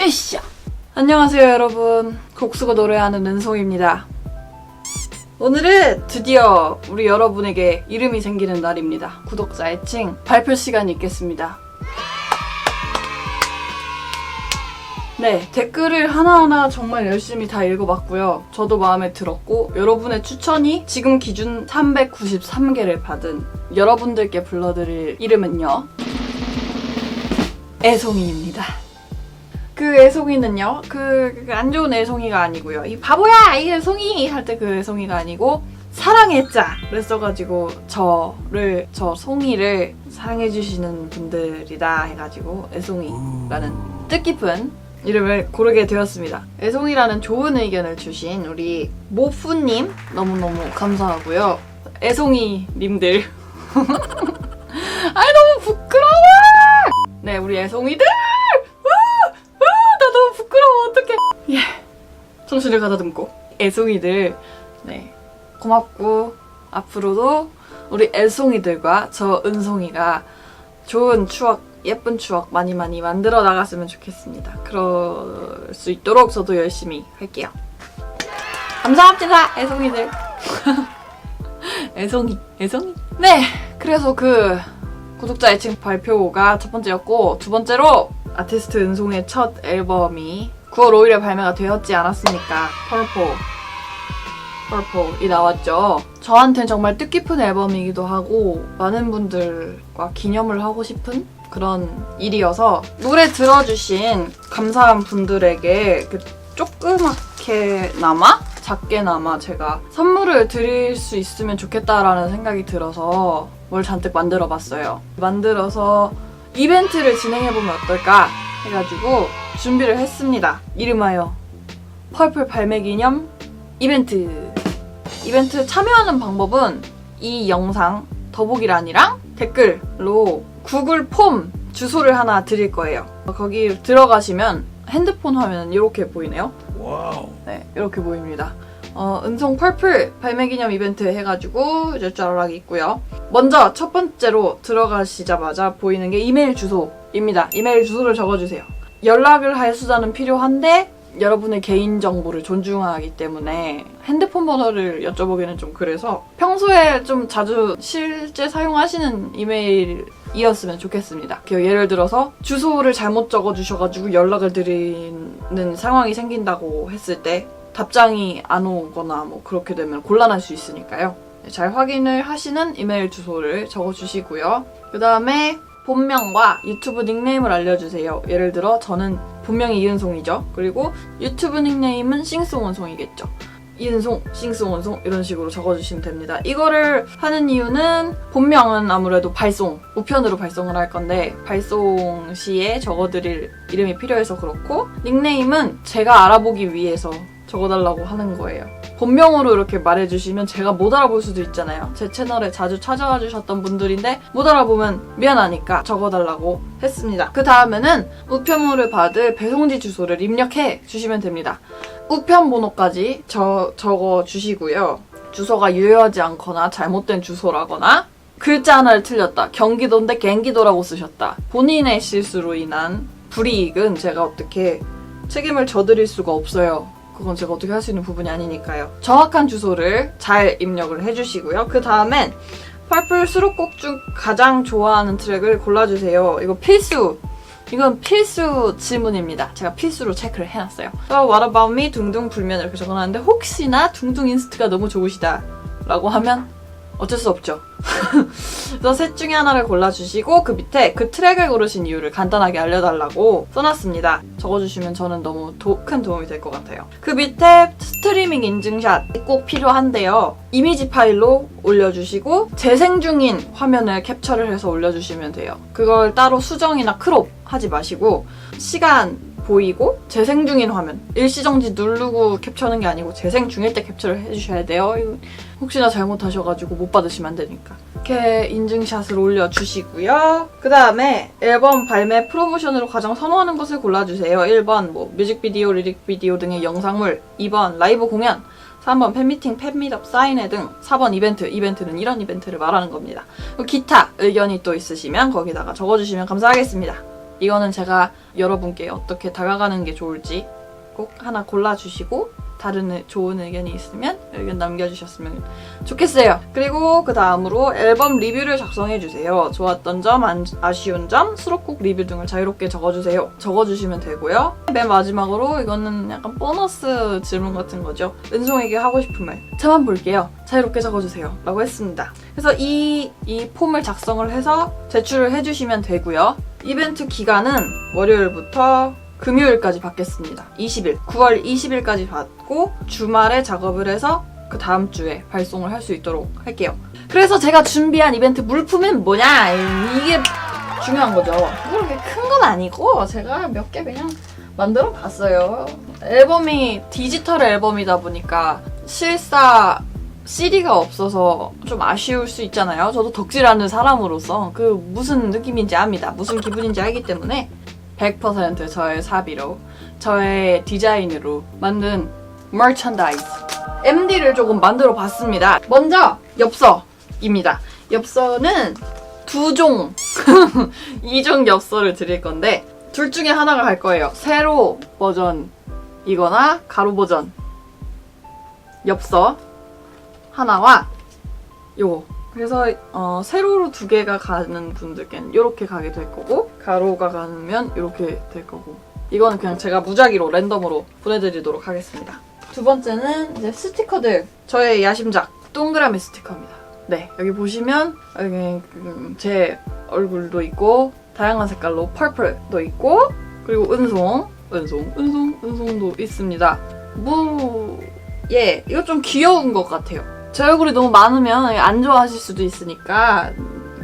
으쌰! 안녕하세요 여러분 곡수가 노래하는 은송입니다 오늘은 드디어 우리 여러분에게 이름이 생기는 날입니다 구독자 애칭 발표 시간이 있겠습니다 네, 댓글을 하나하나 정말 열심히 다 읽어봤고요. 저도 마음에 들었고, 여러분의 추천이 지금 기준 393개를 받은 여러분들께 불러드릴 이름은요. 애송이입니다. 그 애송이는요, 그, 그안 좋은 애송이가 아니고요. 이 바보야! 이 애송이! 할 때 그 애송이가 아니고, 사랑했자를 써가지고, 저를, 저 송이를 사랑해주시는 분들이다 해가지고, 애송이라는 뜻깊은 이름을 고르게 되었습니다. 애송이라는 좋은 의견을 주신 우리 모프님 너무너무 감사하고요. 애송이님들. 아이, 너무 부끄러워! 네, 우리 애송이들! 정신을 가다듬고. 애송이들, 네. 고맙고, 앞으로도 우리 애송이들과 저 은송이가 좋은 추억, 예쁜 추억 많이 많이 만들어 나갔으면 좋겠습니다. 그럴 수 있도록 저도 열심히 할게요. 감사합니다, 애송이들. 애송이, 애송이. 네, 그래서 그 구독자 애칭 발표가 첫 번째였고 두 번째로 아티스트 은송의 첫 앨범이 9월 5일에 발매가 되었지 않았습니까? 펄포. 펄포이 나왔죠. 저한텐 정말 뜻깊은 앨범이기도 하고 많은 분들과 기념을 하고 싶은 그런 일이어서 노래 들어주신 감사한 분들에게 그 조그맣게나마 작게나마 제가 선물을 드릴 수 있으면 좋겠다라는 생각이 들어서 뭘 잔뜩 만들어 봤어요. 만들어서 이벤트를 진행해보면 어떨까 해가지고 준비를 했습니다. 이름하여 펄플 발매 기념 이벤트. 이벤트 참여하는 방법은 이 영상 더보기란이랑 댓글로 구글 폼 주소를 하나 드릴 거예요. 거기 들어가시면 핸드폰 화면은 이렇게 보이네요. 와우. 네, 이렇게 보입니다. 어, 은송 펄플 발매 기념 이벤트 해가지고 이제 짤락이 있고요. 먼저 첫 번째로 들어가시자마자 보이는 게 이메일 주소 입니다. 이메일 주소를 적어주세요. 연락을 할 수단은 필요한데 여러분의 개인 정보를 존중하기 때문에 핸드폰 번호를 여쭤보기는 좀 그래서 평소에 좀 자주 실제 사용하시는 이메일이었으면 좋겠습니다. 그 예를 들어서 주소를 잘못 적어주셔가지고 연락을 드리는 상황이 생긴다고 했을 때 답장이 안 오거나 뭐 그렇게 되면 곤란할 수 있으니까요. 네, 잘 확인을 하시는 이메일 주소를 적어주시고요. 그 다음에 본명과 유튜브 닉네임을 알려주세요. 예를 들어 저는 본명이 이은송이죠. 그리고 유튜브 닉네임은 싱송은송이겠죠. 이은송, 싱송은송 이런 식으로 적어주시면 됩니다. 이거를 하는 이유는 본명은 아무래도 발송, 우편으로 발송을 할 건데 발송 시에 적어드릴 이름이 필요해서 그렇고 닉네임은 제가 알아보기 위해서 적어달라고 하는 거예요. 본명으로 이렇게 말해주시면 제가 못 알아볼 수도 있잖아요. 제 채널에 자주 찾아와 주셨던 분들인데 못 알아보면 미안하니까 적어달라고 했습니다. 그 다음에는 우편물을 받을 배송지 주소를 입력해 주시면 됩니다. 우편 번호까지 저, 적어 주시고요. 주소가 유효하지 않거나 잘못된 주소라거나 글자 하나를 틀렸다. 경기도인데 갱기도라고 쓰셨다. 본인의 실수로 인한 불이익은 제가 어떻게 책임을 져드릴 수가 없어요. 그건 제가 어떻게 할 수 있는 부분이 아니니까요. 정확한 주소를 잘 입력을 해주시고요. 그 다음엔 펄플 수록곡 중 가장 좋아하는 트랙을 골라주세요. 이거 필수! 이건 필수 질문입니다. 제가 필수로 체크를 해놨어요. So what about me? 둥둥 불면 이렇게 적어놨는데 혹시나 둥둥 인스트가 너무 좋으시다 라고 하면 어쩔 수 없죠. 그래서 셋 중에 하나를 골라주시고 그 밑에 그 트랙을 고르신 이유를 간단하게 알려달라고 써놨습니다. 적어주시면 저는 너무 도- 큰 도움이 될 것 같아요. 그 밑에 스트리밍 인증샷 꼭 필요한데요. 이미지 파일로 올려주시고 재생 중인 화면을 캡처를 해서 올려주시면 돼요. 그걸 따로 수정이나 크롭 하지 마시고 시간 보이고 재생 중인 화면 일시정지 누르고 캡처하는 게 아니고 재생 중일 때 캡처를 해주셔야 돼요. 혹시나 잘못하셔가지고 못 받으시면 안 되니까. 이렇게 인증샷을 올려주시고요. 그 다음에 앨범 발매 프로모션으로 가장 선호하는 것을 골라주세요. 1번 뭐 뮤직비디오, 리릭비디오 등의 영상물 2번 라이브 공연 3번 팬미팅, 팬미업, 사인회 등 4번 이벤트, 이벤트는 이런 이벤트를 말하는 겁니다. 기타 의견이 또 있으시면 거기다가 적어주시면 감사하겠습니다. 이거는 제가 여러분께 어떻게 다가가는 게 좋을지 꼭 하나 골라주시고 다른 의- 좋은 의견이 있으면 의견 남겨주셨으면 좋겠어요. 그리고 그 다음으로 앨범 리뷰를 작성해주세요. 좋았던 점, 안- 아쉬운 점, 수록곡 리뷰 등을 자유롭게 적어주세요. 적어주시면 되고요. 맨 마지막으로 이거는 약간 보너스 질문 같은 거죠. 은송에게 하고 싶은 말. 저만 볼게요. 자유롭게 적어주세요. 라고 했습니다. 그래서 이, 이 폼을 작성을 해서 제출을 해주시면 되고요. 이벤트 기간은 월요일부터 금요일까지 받겠습니다. 20일, 9월 20일까지 받고 주말에 작업을 해서 그 다음 주에 발송을 할 수 있도록 할게요. 그래서 제가 준비한 이벤트 물품은 뭐냐? 이게 중요한 거죠. 그렇게 큰 건 아니고 제가 몇 개 그냥 만들어 봤어요. 앨범이 디지털 앨범이다 보니까 실사 CD가 없어서 좀 아쉬울 수 있잖아요. 저도 덕질하는 사람으로서 그 무슨 느낌인지 압니다. 무슨 기분인지 알기 때문에 100% 저의 사비로 저의 디자인으로 만든 머천다이즈 MD를 조금 만들어 봤습니다. 먼저 엽서입니다. 엽서는 두 종, 이종 엽서를 드릴 건데 둘 중에 하나가 갈 거예요. 세로 버전이거나 가로 버전 엽서 하나와 요거 그래서 어, 세로로 두 개가 가는 분들께는 이렇게 가게 될 거고 가로가 가면 이렇게 될 거고 이거는 그냥 제가 무작위로 랜덤으로 보내드리도록 하겠습니다. 두 번째는 이제 스티커들 저의 야심작 동그라미 스티커입니다. 네 여기 보시면 여기 음, 제 얼굴도 있고 다양한 색깔로 펄플도 있고 그리고 은송 은송 은송 은송도 있습니다. 뭐 예, 이거 좀 귀여운 것 같아요. 제 얼굴이 너무 많으면 안 좋아하실 수도 있으니까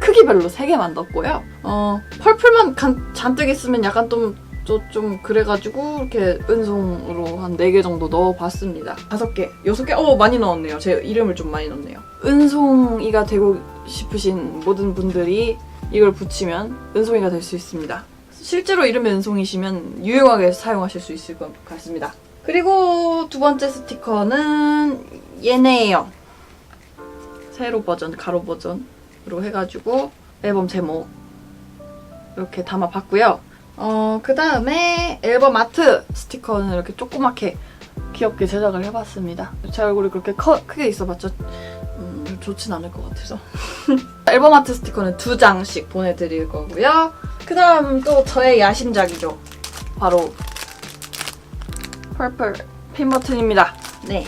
크기별로 3개 만들었고요. 어, 펄플만 간- 잔뜩 있으면 약간 좀, 좀, 좀 그래가지고 이렇게 은송으로 한 4개 정도 넣어봤습니다. 5개, 6개? 어, 많이 넣었네요. 제 이름을 좀 많이 넣었네요. 은송이가 되고 싶으신 모든 분들이 이걸 붙이면 은송이가 될 수 있습니다. 실제로 이름이 은송이시면 유용하게 사용하실 수 있을 것 같습니다. 그리고 두 번째 스티커는 얘네예요. 세로 버전, 가로 버전으로 해가지고 앨범 제목 이렇게 담아봤고요. 어, 그 다음에 앨범 아트 스티커는 이렇게 조그맣게 귀엽게 제작을 해봤습니다. 제 얼굴이 그렇게 커, 크게 있어봤자 음, 좋진 않을 것 같아서. 앨범 아트 스티커는 두 장씩 보내드릴 거고요. 그 다음 또 저의 야심작이죠. 바로 펄펄 핀 버튼입니다. 네.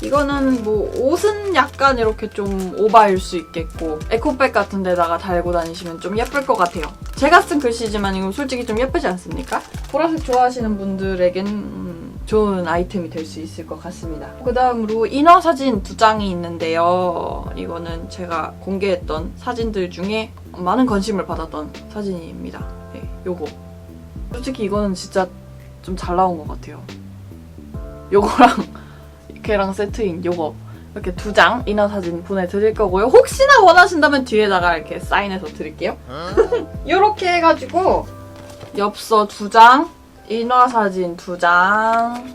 이거는 뭐 옷은 약간 이렇게 좀 오바일 수 있겠고 에코백 같은 데다가 달고 다니시면 좀 예쁠 것 같아요. 제가 쓴 글씨지만 이거 솔직히 좀 예쁘지 않습니까? 보라색 좋아하시는 분들에겐 음, 좋은 아이템이 될 수 있을 것 같습니다. 그 다음으로 인화 사진 두 장이 있는데요. 이거는 제가 공개했던 사진들 중에 많은 관심을 받았던 사진입니다. 네, 요거. 솔직히 이거는 진짜 좀 잘 나온 것 같아요. 요거랑 걔랑 세트인 요거 이렇게 두 장 인화 사진 보내드릴 거고요. 혹시나 원하신다면 뒤에다가 이렇게 사인해서 드릴게요. 이렇게 해가지고 엽서 두 장, 인화 사진 두 장,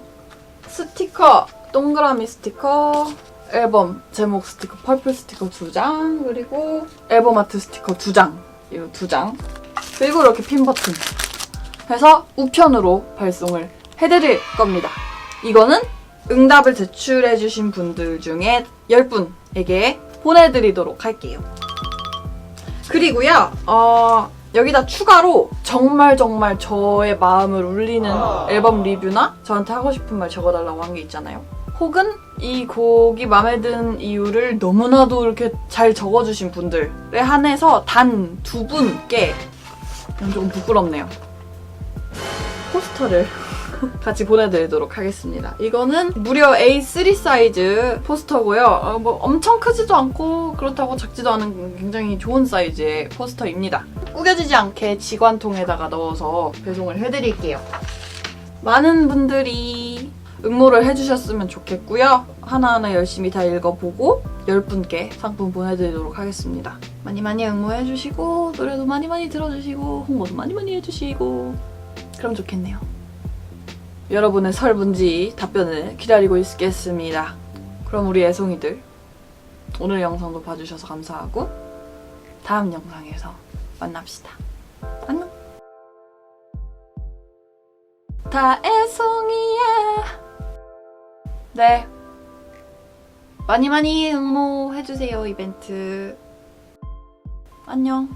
스티커, 동그라미 스티커, 앨범 제목 스티커, 펄플 스티커 두 장, 그리고 앨범 아트 스티커 두 장, 이거 두 장, 그리고 이렇게 핀 버튼 해서 우편으로 발송을 해드릴 겁니다. 이거는 응답을 제출해주신 분들 중에 10분에게 보내드리도록 할게요. 그리고요, 어, 여기다 추가로 정말 정말 저의 마음을 울리는 앨범 리뷰나 저한테 하고 싶은 말 적어달라고 한 게 있잖아요. 혹은 이 곡이 마음에 든 이유를 너무나도 이렇게 잘 적어주신 분들에 한해서 단 두 분께 조금 부끄럽네요. 포스터를 같이 보내드리도록 하겠습니다. 이거는 무려 A3 사이즈 포스터고요. 어, 뭐 엄청 크지도 않고 그렇다고 작지도 않은 굉장히 좋은 사이즈의 포스터입니다. 구겨지지 않게 지관통에다가 넣어서 배송을 해드릴게요. 많은 분들이 응모를 해주셨으면 좋겠고요. 하나하나 열심히 다 읽어보고 10분께 상품 보내드리도록 하겠습니다. 많이 많이 응모해주시고 노래도 많이 많이 들어주시고 홍보도 많이 많이 해주시고 그럼 좋겠네요. 여러분의 설문지 답변을 기다리고 있겠습니다. 그럼 우리 애송이들 오늘 영상도 봐주셔서 감사하고 다음 영상에서 만납시다. 안녕. 다 애송이야. 네. 많이 많이 응모해주세요, 이벤트. 안녕.